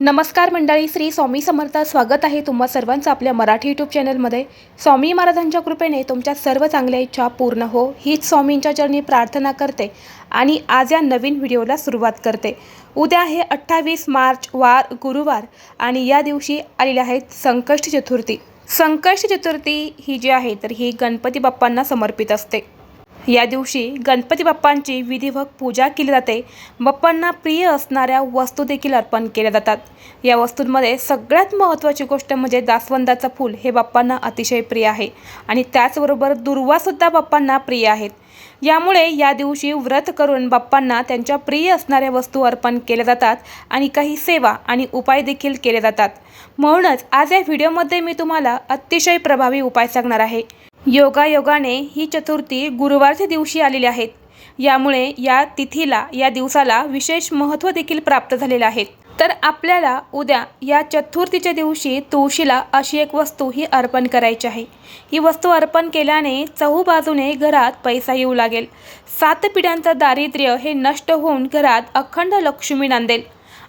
नमस्कार मंडळी श्री स्वामी समर्थ. स्वागत आहे तुम्हा सर्वांचं आपल्या मराठी यूट्यूब चॅनलमध्ये स्वामी महाराजांच्या कृपेने तुमच्या सर्व चांगल्या इच्छा पूर्ण हो हीच स्वामींच्या चरणी प्रार्थना करते आणि आज या नवीन व्हिडिओला सुरुवात करते. उद्या आहे अठ्ठावीस मार्च वार गुरुवार आणि या दिवशी आलेली आहेत संकष्ट चतुर्थी. संकष्ट चतुर्थी ही जी आहे तर ही गणपती बाप्पांना समर्पित असते. या दिवशी गणपती बाप्पांची विधिवत पूजा केली जाते. बाप्पांना प्रिय असणाऱ्या वस्तू देखील अर्पण केल्या जातात. या वस्तूंमध्ये सगळ्यात महत्त्वाची गोष्ट म्हणजे जास्वंदाचं फूल हे बाप्पांना अतिशय प्रिय आहे आणि त्याचबरोबर दुर्वासुद्धा बाप्पांना प्रिय आहेत. यामुळे या दिवशी व्रत करून बाप्पांना त्यांच्या प्रिय असणाऱ्या वस्तू अर्पण केल्या जातात आणि काही सेवा आणि उपाय देखील केले जातात. म्हणूनच आज या व्हिडिओमध्ये मी तुम्हाला अतिशय प्रभावी उपाय सांगणार आहे. योगायोगाने ही चतुर्थी गुरुवारच्या दिवशी आलेली आहेत. यामुळे या तिथीला या दिवसाला विशेष महत्त्व देखील प्राप्त झालेलं आहे. तर आपल्याला उद्या या चतुर्थीच्या दिवशी तुळशीला अशी एक वस्तू ही अर्पण करायची आहे. ही वस्तू अर्पण केल्याने चहूबाजूने घरात पैसा येऊ लागेल. सात पिढ्यांचं दारिद्र्य हे नष्ट होऊन घरात अखंड लक्ष्मी नांदेल.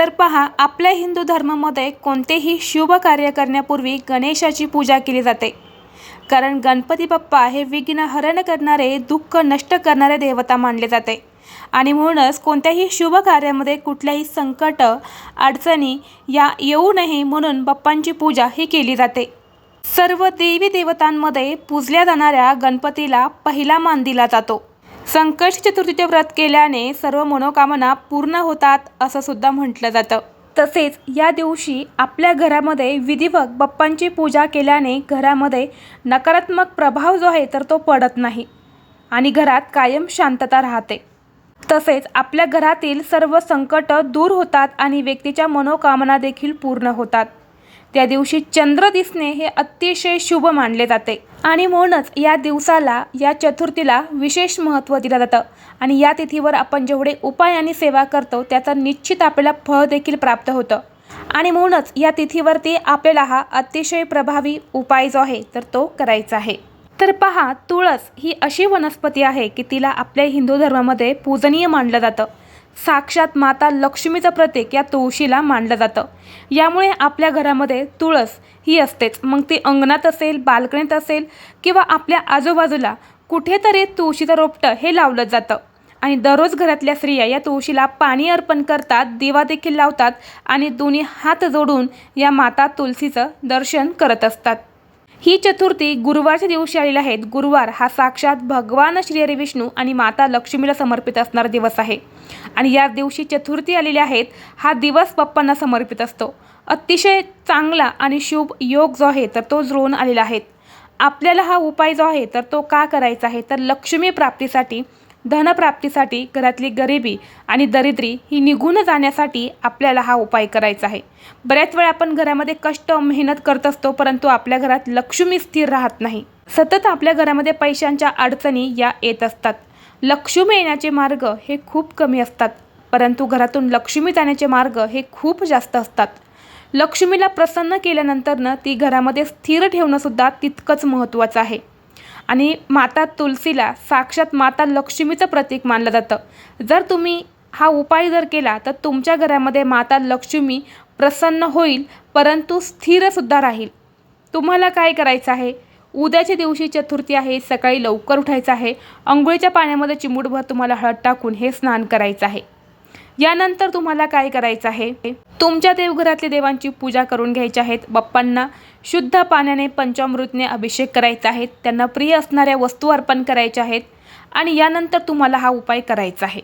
तर पहा आपल्या हिंदू धर्मामध्ये कोणतेही शुभ कार्य करण्यापूर्वी गणेशाची पूजा केली जाते. कारण गणपती बाप्पा हे विघ्न हरण करणारे दुःख नष्ट करणारे देवता मानले जाते. आणि म्हणूनच कोणत्याही शुभ कार्यामध्ये कुठल्याही संकट अडचणी या येऊ नये म्हणून बाप्पांची पूजा ही केली जाते. सर्व देवी देवतांमध्ये पूजल्या जाणाऱ्या गणपतीला पहिला मान दिला जातो. संकट चतुर्थीचे व्रत केल्याने सर्व मनोकामना पूर्ण होतात असं सुद्धा म्हटलं जातं. तसेच या दिवशी आपल्या घरामध्ये विधिवत बाप्पांची पूजा केल्याने घरामध्ये नकारात्मक प्रभाव जो आहे तर तो पडत नाही आणि घरात कायम शांतता राहते. तसेच आपल्या घरातील सर्व संकट दूर होतात आणि व्यक्तीच्या मनोकामना देखील पूर्ण होतात. त्या दिवशी चंद्र दिसणे हे अतिशय शुभ मानले जाते. आणि म्हणूनच या दिवसाला या चतुर्थीला विशेष महत्त्व दिलं जातं. आणि या तिथीवर आपण जेवढे उपाय आणि सेवा करतो त्याचा निश्चित आपल्याला फळ देखील प्राप्त होतं. आणि म्हणूनच या तिथीवरती आपल्याला हा अतिशय प्रभावी उपाय जो आहे तर तो करायचा आहे. तर पहा तुळस ही अशी वनस्पती आहे की तिला आपल्या हिंदू धर्मामध्ये पूजनीय मानलं जातं. साक्षात माता लक्ष्मीचं प्रतीक या तुळशीला मानलं जातं. यामुळे आपल्या घरामध्ये तुळस ही असतेच. मग ती अंगणात असेल बाल्कनीत असेल किंवा आपल्या आजूबाजूला कुठेतरी तुळशीचं रोपटं हे लावलं जातं. आणि दररोज घरातल्या स्त्रिया या तुळशीला पाणी अर्पण करतात दिवा देखील लावतात आणि दोन्ही हात जोडून या माता तुलसीचं दर्शन करत असतात. ही चतुर्थी गुरुवारच्या दिवशी आलेली आहेत गुरुवार हा साक्षात भगवान श्रीहरी विष्णू आणि माता लक्ष्मीला समर्पित असणारा दिवस आहे. आणि या दिवशी चतुर्थी आलेली आहेत हा दिवस बाप्पांना समर्पित असतो. अतिशय चांगला आणि शुभ योग जो आहे तर तो जुळून आलेला आहे. आपल्याला हा उपाय जो आहे तर तो का करायचा आहे? तर लक्ष्मी प्राप्तीसाठी धनप्राप्तीसाठी घरातली गरिबी आणि दरिद्री ही निघून जाण्यासाठी आपल्याला हा उपाय करायचा आहे. बऱ्याच वेळा आपण घरामध्ये कष्ट मेहनत करत असतो परंतु आपल्या घरात लक्ष्मी स्थिर राहत नाही. सतत आपल्या घरामध्ये पैशांच्या अडचणी या येत असतात. लक्ष्मी येण्याचे मार्ग हे खूप कमी असतात परंतु घरातून लक्ष्मी जाण्याचे मार्ग हे खूप जास्त असतात. लक्ष्मीला प्रसन्न केल्यानंतरनं ती घरामध्ये स्थिर ठेवणंसुद्धा तितकंच महत्त्वाचं आहे. आणि माता तुलसीला साक्षात माता लक्ष्मीचं प्रतीक मानलं जातं. जर तुम्ही हा उपाय जर केला तर तुमच्या घरामध्ये माता लक्ष्मी प्रसन्न होईल परंतु स्थिरसुद्धा राहील. तुम्हाला काय करायचं आहे? उद्याच्या दिवशी चतुर्थी आहे सकाळी लवकर उठायचं आहे. अंघोळीच्या पाण्यामध्ये चिमूटभर तुम्हाला हळद टाकून हे स्नान करायचं आहे. यानंतर तुम्हाला काय करायचं आहे? तुमच्या देवघरातल्या देवांची पूजा करून घ्यायची आहेत. बाप्पांना शुद्ध पाण्याने पंचामृतने अभिषेक करायचा आहे. त्यांना प्रिय असणाऱ्या वस्तू अर्पण करायच्या आहेत. आणि यानंतर तुम्हाला हा उपाय करायचा आहे.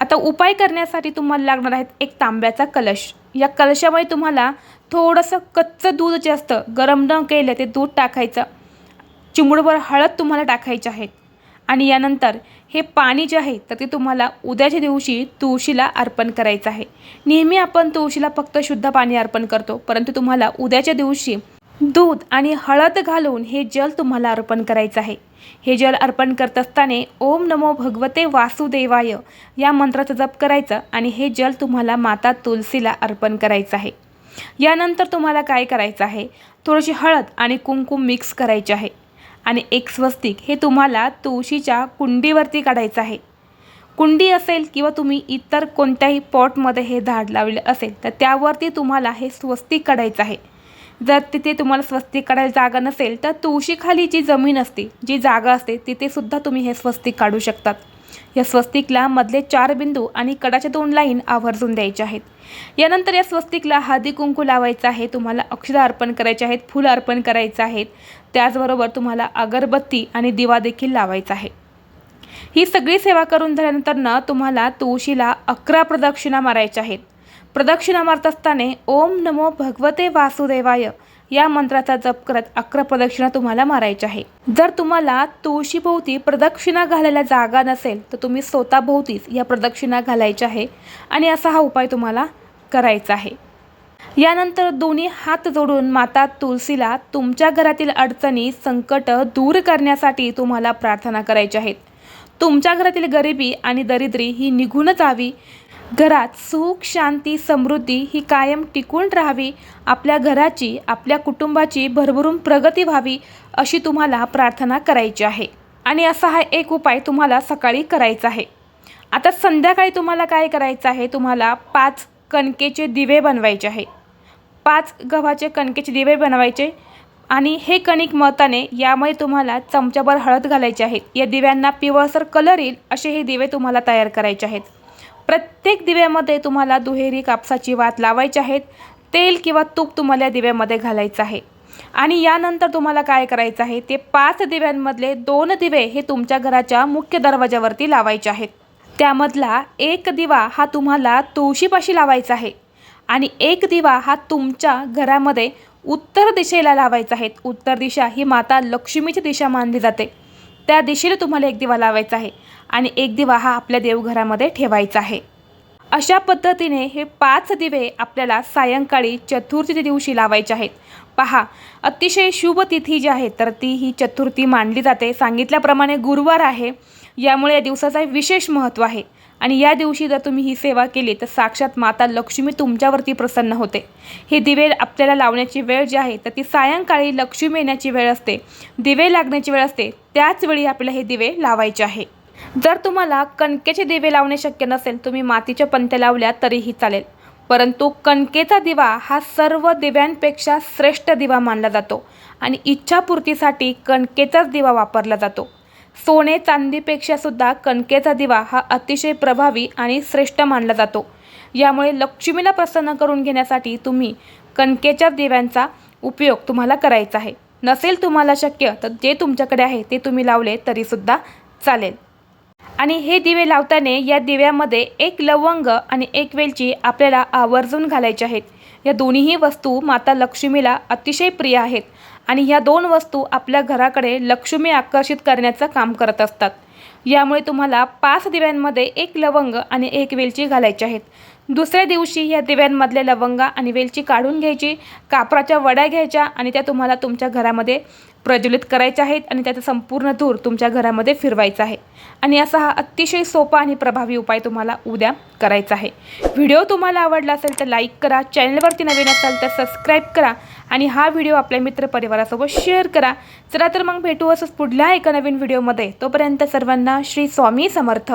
आता उपाय करण्यासाठी तुम्हाला लागणार आहेत एक तांब्याचा कलश. या कलशामध्ये तुम्हाला थोडंसं कच्चं दूध जे असतं गरम न केलं ते दूध टाकायचं. चिमुडभर हळद तुम्हाला टाकायची आहेत आणि यानंतर हे पाणी जे आहे तर ते तुम्हाला उद्याच्या दिवशी तुळशीला अर्पण करायचं आहे. नेहमी आपण तुळशीला फक्त शुद्ध पाणी अर्पण करतो परंतु तुम्हाला उद्याच्या दिवशी दूध आणि हळद घालून हे जल तुम्हाला अर्पण करायचं आहे. हे जल अर्पण करत असताना ओम नमो भगवते वासुदेवाय या मंत्राचा जप करायचा आणि हे जल तुम्हाला माता तुलसीला अर्पण करायचं आहे. यानंतर तुम्हाला काय करायचं आहे? थोडीशी हळद आणि कुंकुम मिक्स करायचे आहे. आणि एक स्वस्तिक हे तुम्हाला तुळशीच्या कुंडीवरती काढायचं आहे. कुंडी असेल किंवा तुम्ही इतर कोणत्याही पॉटमध्ये हे झाड लावले असेल तर त्यावरती तुम्हाला हे स्वस्तिक काढायचं आहे. जर तिथे तुम्हाला स्वस्तिक काढायला जागा नसेल तर तुळशीखाली जी जमीन असते जी जागा असते तिथेसुद्धा तुम्ही हे स्वस्तिक काढू शकतात. या स्वस्तिकला मधले चार बिंदू आणि कडाच्या दोन लाईन आवर्जून द्यायचे आहेत. यानंतर या स्वस्तिकला हळदी कुंकू लावायचं आहे तुम्हाला अक्षर अर्पण करायचे आहेत फुलं अर्पण करायचं आहेत. त्याचबरोबर तुम्हाला अगरबत्ती आणि दिवा देखील लावायचा आहे. ही सगळी सेवा करून झाल्यानंतर न तुम्हाला तुळशीला अकरा प्रदक्षिणा मारायच्या आहेत. प्रदक्षिणा मारत असताना ओम नमो भगवते वासुदेवाय. या मंत्राचा जप करत अकरा प्रदक्षिणा तुम्हाला मारायच्या आहे. जर तुम्हाला तुळशीभोवती प्रदक्षिणा घालायला जागा नसेल तर तुम्ही स्वतःभोवतीच या प्रदक्षिणा घालायच्या आहे आणि असा हा उपाय तुम्हाला करायचा आहे. यानंतर दोन्ही हात जोडून माता तुलसीला तुमच्या घरातील अडचणी संकट दूर करण्यासाठी तुम्हाला प्रार्थना करायच्या आहेत. तुमच्या घरातील गरिबी आणि दरिद्री ही निघून जावी घरात सुख शांती समृद्धी ही कायम टिकून राहावी आपल्या घराची आपल्या कुटुंबाची भरभरून प्रगती व्हावी अशी तुम्हाला प्रार्थना करायची आहे. आणि असा हा एक उपाय तुम्हाला सकाळी करायचा आहे. आता संध्याकाळी तुम्हाला काय करायचं आहे? तुम्हाला पाच कणकेचे दिवे बनवायचे आहे. पाच गव्हाचे कणकेचे दिवे बनवायचे आणि हे कणिक मताने यामध्ये तुम्हाला चमच्याभर हळद घालायची आहे. या दिव्यांना पिवळसर कलर येईल असे हे दिवे तुम्हाला तयार करायचे आहेत. प्रत्येक दिव्यामध्ये तुम्हाला दुहेरी कापसाची वात लावायची आहेत तेल किंवा तूप तुम्हाला या दिव्यामध्ये घालायचं आहे. आणि यानंतर तुम्हाला काय करायचं आहे? ते पाच दिव्यांमधले दोन दिवे हे तुमच्या घराच्या मुख्य दरवाजावरती लावायचे आहेत. त्यामधला एक दिवा हा तुम्हाला तुळशीपाशी लावायचा आहे. आणि एक दिवा हा तुमच्या घरामध्ये उत्तर दिशेला लावायचा आहे. उत्तर दिशा ही माता लक्ष्मीची दिशा मानली जाते. त्या दिशेने तुम्हाला एक दिवा लावायचा आहे आणि एक दिवा हा आपल्या देवघरामध्ये ठेवायचा आहे. अशा पद्धतीने हे पाच दिवे आपल्याला सायंकाळी चतुर्थी दिवशी लावायचे आहेत. पहा अतिशय शुभ तिथी जी आहे तर ती ही चतुर्थी मानली जाते. सांगितल्याप्रमाणे गुरुवार आहे यामुळे या दिवसाचा विशेष महत्त्व आहे. आणि या दिवशी जर तुम्ही ही सेवा केली तर साक्षात माता लक्ष्मी तुमच्यावरती प्रसन्न होते. हे दिवे आपल्याला लावण्याची वेळ जी आहे तर ती सायंकाळी लक्ष्मी येण्याची वेळ असते दिवे लागण्याची वेळ असते त्याच वेळी आपल्याला हे दिवे लावायचे आहे. जर तुम्हाला कणकेचे दिवे लावणे शक्य नसेल तुम्ही मातीच्या पंत्या लावल्या तरीही चालेल. परंतु कणकेचा दिवा हा सर्व दिव्यांपेक्षा श्रेष्ठ दिवा मानला जातो आणि इच्छापूर्तीसाठी कणकेचाच दिवा वापरला जातो. सोने चांदीपेक्षा सुद्धा कणकेचा दिवा हा अतिशय प्रभावी आणि श्रेष्ठ मानला जातो. यामुळे लक्ष्मीला प्रसन्न करून घेण्यासाठी तुम्ही कणकेच्या दिव्यांचा उपयोग तुम्हाला करायचा आहे. नसेल तुम्हाला शक्य तर जे तुमच्याकडे आहे ते तुम्ही लावले तरीसुद्धा चालेल. आणि हे दिवे लावताना या दिव्यामध्ये एक लवंग आणि एक वेलची आपल्याला आवर्जून घालायचे आहेत. या दोन्हीही वस्तू माता लक्ष्मीला अतिशय प्रिय आहेत. आणि ह्या दोन वस्तू आपल्या घराकडे लक्ष्मी आकर्षित करण्याचं काम करत असतात. यामुळे तुम्हाला पाच दिव्यांमध्ये एक लवंग आणि एक वेलची घालायची आहेत. दुसऱ्या दिवशी या दिव्यांमधल्या लवंगा आणि वेलची काढून घ्यायची कापराच्या वड्या घ्यायच्या आणि त्या तुम्हाला तुमच्या घरामध्ये प्रज्वलित करायचे आहेत आणि त्याचा संपूर्ण धूर तुमच्या घरामध्ये फिरवायचा आहे. आणि असा हा अतिशय सोपा आणि प्रभावी उपाय तुम्हाला उद्या करायचा आहे. व्हिडिओ तुम्हाला आवडला असेल तर लाईक करा चॅनलवरती नवीन असाल तर सबस्क्राईब करा आणि हा व्हिडिओ आपल्या मित्रपरिवारासोबत शेअर करा. चला तर मग भेटू असंच पुढल्या एका नवीन व्हिडिओमध्ये. तोपर्यंत सर्वांना श्री स्वामी समर्थ.